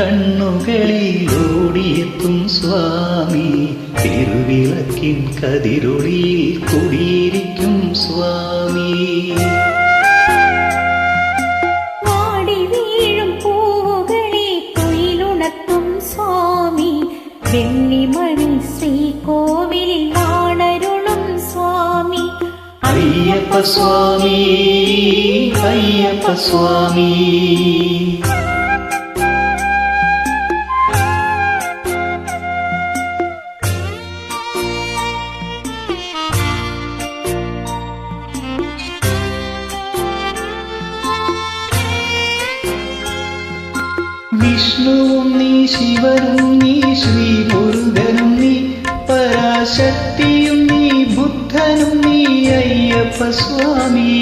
കണ്ണുകളിൽ ഓടിയെത്തും സ്വാമി. തിരുവിളക്കിൻ കതിരൊളിയിൽ കുടിയിരിക്കും സ്വാമി. വെള്ളിമണി ശ്രീകോവിലിൽ വാണരുളും സ്വാമി. അയ്യപ്പ സ്വാമി അയ്യപ്പ സ്വാമി. വിഷ്ണുവും നീ ശിവനും നീ ശ്രീ മുരുകനും നീ പരാശക്തിയും നീ ബുദ്ധനും നീ അയ്യപ്പ സ്വാമി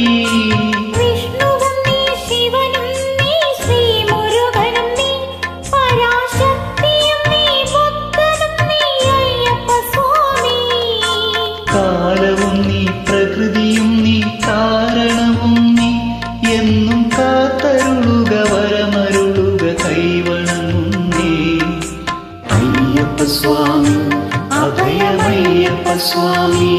അയ്യപ്പ സ്വാമി അഭയമയ്യപ്പ സ്വാമി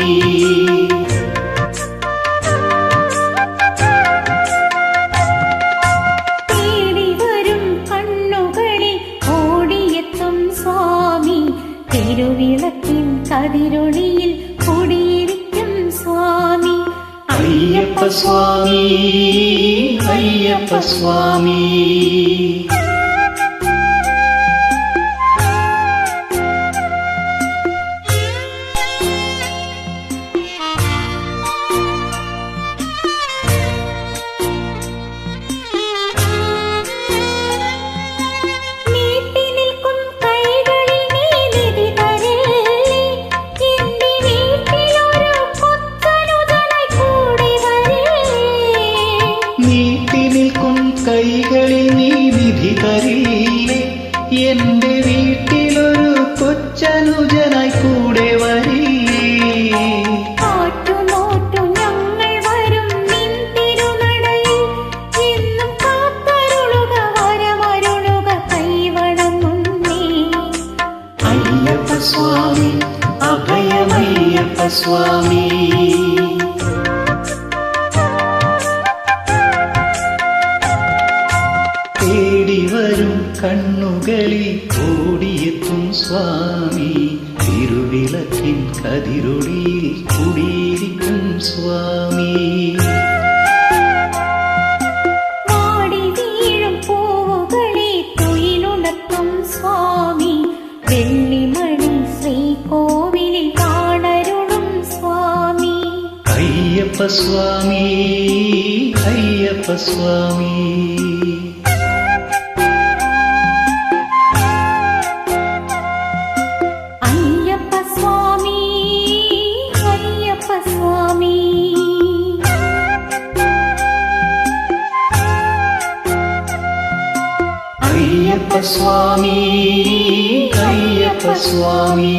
തേടി വരും കണ്ണുകളിൽ ഓടിയെത്തും സ്വാമി തിരുവിളക്കിൻ കതിരൊളിയിൽ കുടിയിരിക്കും കൈകളിൽ നീ വിധി തരില്ലേ എന്റെ വീട്ടിലൊരു കൊച്ചനുജനായി കൂടെ വരി. അയ്യപ്പ സ്വാമി അഭയമയ്യപ്പ സ്വാമി വരും കണ്ണുകളിൽ ഓടിയെത്തും സ്വാമി. തിരുവിളക്കിൻ കതിരൊളിയിൽ കുടിയിരിക്കും സ്വാമി. അയ്യപ്പ സ്വാമി അയ്യപ്പ സ്വാമി. അയ്യപ്പ സ്വാമി അയ്യപ്പ സ്വാമി